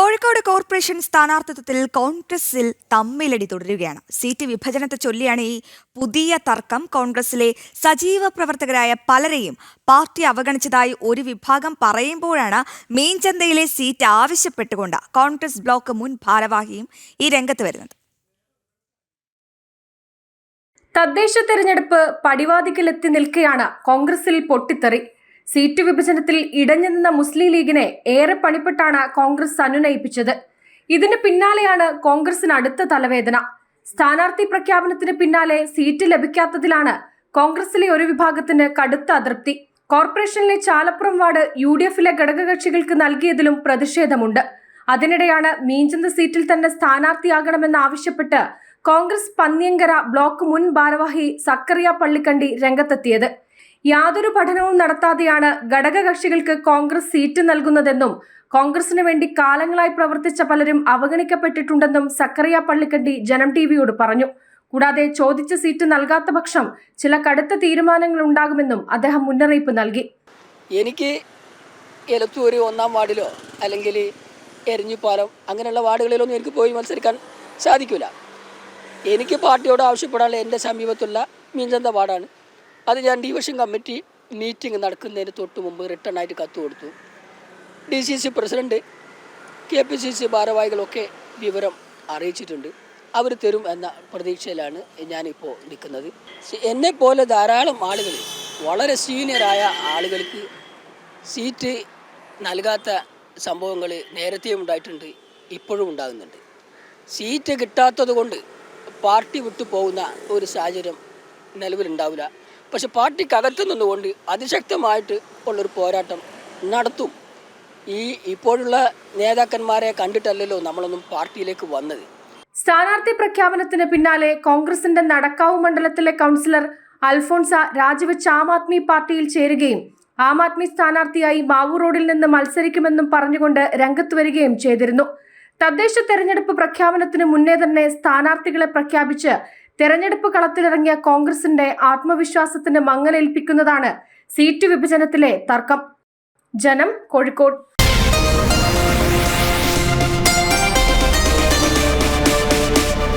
Kozhikode corporation സ്ഥാനാർത്ഥിത്വത്തിൽ കോൺഗ്രസിൽ തമ്മിലടി തുടരുകയാണ്. Seat വിഭജനത്തെ ചൊല്ലിയാണ് ഈ പുതിയ തർക്കം. കോൺഗ്രസിലെ സജീവ പ്രവർത്തകരായ പലരെയും പാർട്ടി അവഗണിച്ചതായി ഒരു വിഭാഗം പറയുമ്പോഴാണ് മീൻചന്തയിലെ സീറ്റ് ആവശ്യപ്പെട്ടുകൊണ്ട് കോൺഗ്രസ് ബ്ലോക്ക് മുൻ ഭാരവാഹിയും ഈ രംഗത്ത് വരുന്നത്. തദ്ദേശ തെരഞ്ഞെടുപ്പ് പടിവാതിക്കലെത്തി നിൽക്കെയാണ് കോൺഗ്രസിൽ പൊട്ടിത്തെറി. സീറ്റ് വിഭജനത്തിൽ ഇടഞ്ഞു നിന്ന മുസ്ലിം ലീഗിനെ ഏറെ പണിപ്പെട്ടാണ് കോൺഗ്രസ് അനുനയിപ്പിച്ചത്. ഇതിന് പിന്നാലെയാണ് കോൺഗ്രസിന് അടുത്ത തലവേദന. സ്ഥാനാർത്ഥി പ്രഖ്യാപനത്തിന് പിന്നാലെ സീറ്റ് ലഭിക്കാത്തതിലാണ് കോൺഗ്രസിലെ ഒരു വിഭാഗത്തിന് കടുത്ത അതൃപ്തി. കോർപ്പറേഷനിലെ ചാലപ്പുറം വാർഡ് യു ഡി എഫിലെ ഘടകകക്ഷികൾക്ക് നൽകിയതിലും പ്രതിഷേധമുണ്ട്. അതിനിടെയാണ് മീഞ്ചന്ത സീറ്റിൽ തന്നെ സ്ഥാനാർത്ഥിയാകണമെന്നാവശ്യപ്പെട്ട് കോൺഗ്രസ് പന്നിയങ്കര ബ്ലോക്ക് മുൻ ഭാരവാഹി സക്കറിയ പള്ളിക്കണ്ടി രംഗത്തെത്തിയത്. യാതൊരു പഠനവും നടത്താതെയാണ് ഘടകകക്ഷികൾക്ക് കോൺഗ്രസ് സീറ്റ് നൽകുന്നതെന്നും കോൺഗ്രസിന് വേണ്ടി കാലങ്ങളായി പ്രവർത്തിച്ച പലരും അവഗണിക്കപ്പെട്ടിട്ടുണ്ടെന്നും സക്കറിയ പള്ളിക്കണ്ടി ജനം ടിവിയോട് പറഞ്ഞു. കൂടാതെ ചോദിച്ച സീറ്റ് നൽകാത്ത പക്ഷം ചില കടുത്ത തീരുമാനങ്ങൾ ഉണ്ടാകുമെന്നും അദ്ദേഹം മുന്നറിയിപ്പ് നൽകി. എനിക്ക് എലത്തൂര് ഒന്നാം വാർഡിലോ അല്ലെങ്കിൽ എരിഞ്ഞിപ്പാലം അങ്ങനെയുള്ള വാർഡുകളിലൊന്നും എനിക്ക് പോയി മത്സരിക്കാൻ സാധിക്കില്ല എനിക്ക് പാർട്ടിയോട് ആവശ്യപ്പെടാനുള്ള എന്റെ സമീപത്തുള്ള മീൻചന്ത വാർഡാണ് അത് ഞാൻ ഡിവിഷൻ കമ്മിറ്റി മീറ്റിംഗ് നടക്കുന്നതിന് തൊട്ട് മുമ്പ് റിട്ടേൺ ആയിട്ട് കത്ത് കൊടുത്തു. D C C president K P C C ഭാരവാഹികളൊക്കെ വിവരം അറിയിച്ചിട്ടുണ്ട്. അവർ തരും എന്ന പ്രതീക്ഷയിലാണ് ഞാനിപ്പോൾ നിൽക്കുന്നത്. എന്നെ പോലെ ധാരാളം ആളുകൾ വളരെ സീനിയറായ ആളുകൾക്ക് സീറ്റ് നൽകാത്ത സംഭവങ്ങൾ നേരത്തെയും ഉണ്ടായിട്ടുണ്ട് ഇപ്പോഴും ഉണ്ടാകുന്നുണ്ട്. സീറ്റ് കിട്ടാത്തത് കൊണ്ട് പാർട്ടി വിട്ടു പോകുന്ന ഒരു സാഹചര്യം നിലവിലുണ്ടാവില്ല. പക്ഷെ പാർട്ടിക്കകത്ത് നിന്നുകൊണ്ട് അതിശക്തമായിട്ട് ഉള്ളൊരു പോരാട്ടം നടത്തും. ഈ ഇപ്പോഴുള്ള നേതാക്കന്മാരെ കണ്ടിട്ടല്ലല്ലോ നമ്മളൊന്നും പാർട്ടിയിലേക്ക് വന്നത്. സ്ഥാനാർത്ഥി പ്രഖ്യാപനത്തിന് പിന്നാലെ കോൺഗ്രസിന്റെ നടക്കാവ് മണ്ഡലത്തിലെ കൗൺസിലർ അൽഫോൺസ രാജിവെച്ച് ആം ആദ്മി പാർട്ടിയിൽ ചേരുകയും ആം ആദ്മി സ്ഥാനാർത്ഥിയായി മാവൂർ റോഡിൽ നിന്ന് മത്സരിക്കുമെന്നും പറഞ്ഞുകൊണ്ട് രംഗത്ത് വരികയും ചെയ്തിരുന്നു. തദ്ദേശ തെരഞ്ഞെടുപ്പ് പ്രഖ്യാപനത്തിന് മുന്നേ തന്നെ സ്ഥാനാർത്ഥികളെ പ്രഖ്യാപിച്ച് തെരഞ്ഞെടുപ്പ് കളത്തിലിറങ്ങിയ കോൺഗ്രസിന്റെ ആത്മവിശ്വാസത്തിന് മങ്ങലേൽപ്പിക്കുന്നതാണ് സീറ്റ് വിഭജനത്തിലെ തർക്കം. ജനം കോഴിക്കോട്.